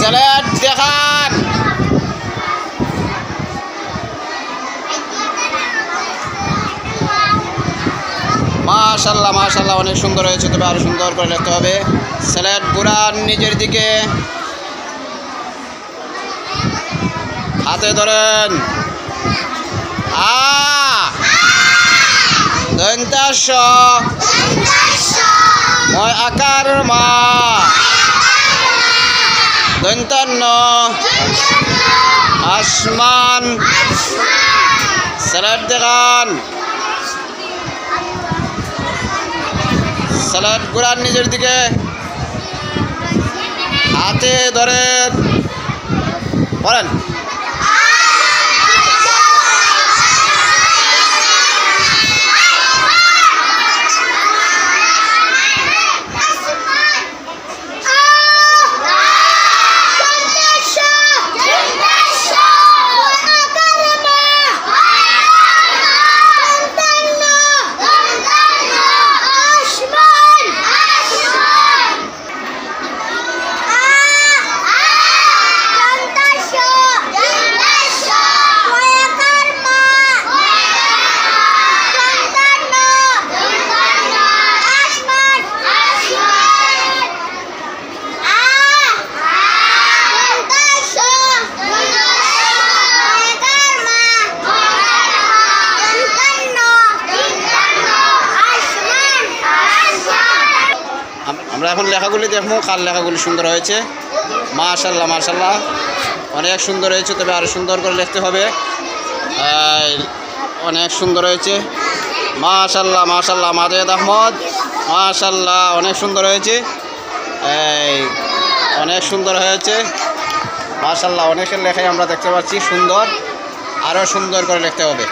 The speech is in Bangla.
স্যালাড দেখান। মাশাল্লাহ মাশাল্লাহ অনেক সুন্দর হয়েছে তবে আরও সুন্দর করে লিখতে হবে। স্যালাড গুড়ান নিজের দিকে। হাতে ধরেন। আ! দন্তাস ময় আকার মা। দন্তান্ন আসমান স্যালাড দেখান। সালাদ গুড়ান নিজের দিকে। হাতে ধরেন। বলেন। এখন লেখাগুলি দেখব কার লেখাগুলি সুন্দর হয়েছে। মাশাল্লাহ মাশাল্লাহ অনেক সুন্দর হয়েছে, তবে আরও সুন্দর করে লিখতে হবে। অনেক সুন্দর হয়েছে। মাশাল্লাহ মাশাল্লাহ মাদেদ আহমদ। মাশাল্লাহ অনেক সুন্দর হয়েছে। এই, অনেক সুন্দর হয়েছে। মাশাল্লাহ অনেকের লেখাই আমরা দেখতে পাচ্ছি সুন্দর। আরও সুন্দর করে লিখতে হবে।